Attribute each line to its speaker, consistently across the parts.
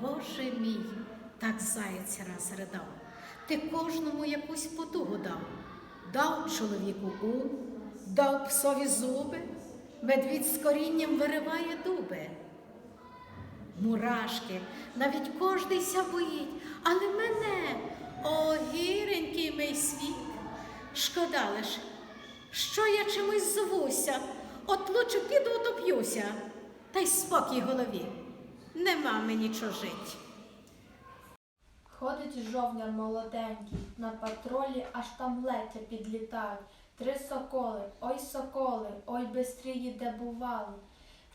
Speaker 1: Боже мій, так заєць раз ридав. Ти кожному якусь потугу дав. Дав чоловіку ум, дав псові зуби, медвідь з корінням вириває дуби. Мурашки, навіть кожний ся боїть, але мене, о гіренький мій світ. Шкода лиш, що я чимось звуся, от лучше піду утоп'юся, та й спокій голові, нема мені чого жить.
Speaker 2: Ходить жовняр молоденький, на патролі аж там летя підлітають. Три соколи, ой соколи, ой бистрії де бували.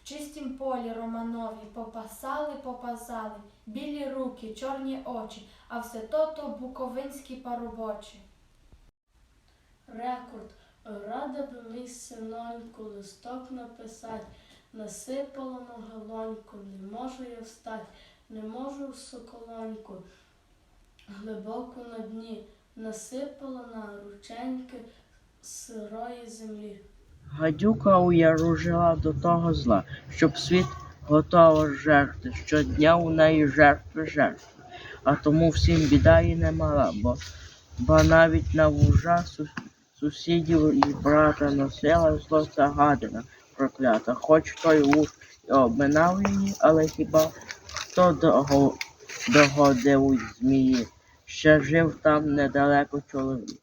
Speaker 2: В чистім полі Романові попасали, попасали, білі руки, чорні очі, а все то-то буковинські парубочі.
Speaker 3: Рекорд. Рада би мій синоньку листок написать. Насипало на галоньку, не можу я встать, не можу в соколоньку. Глибоко на дні насипало на рученьки сирої землі.
Speaker 4: Гадюка у яру жила до того зла, щоб світ готова жерти. Щодня у неї жертви жертви. А тому всім біда і не мала, бо, бо навіть на вужа сусідів і брата носила зло ця гадина проклята. Хоч той вуж і обминав її, але хіба хто дого- догодив змії? Ще жив там недалеко чоловік.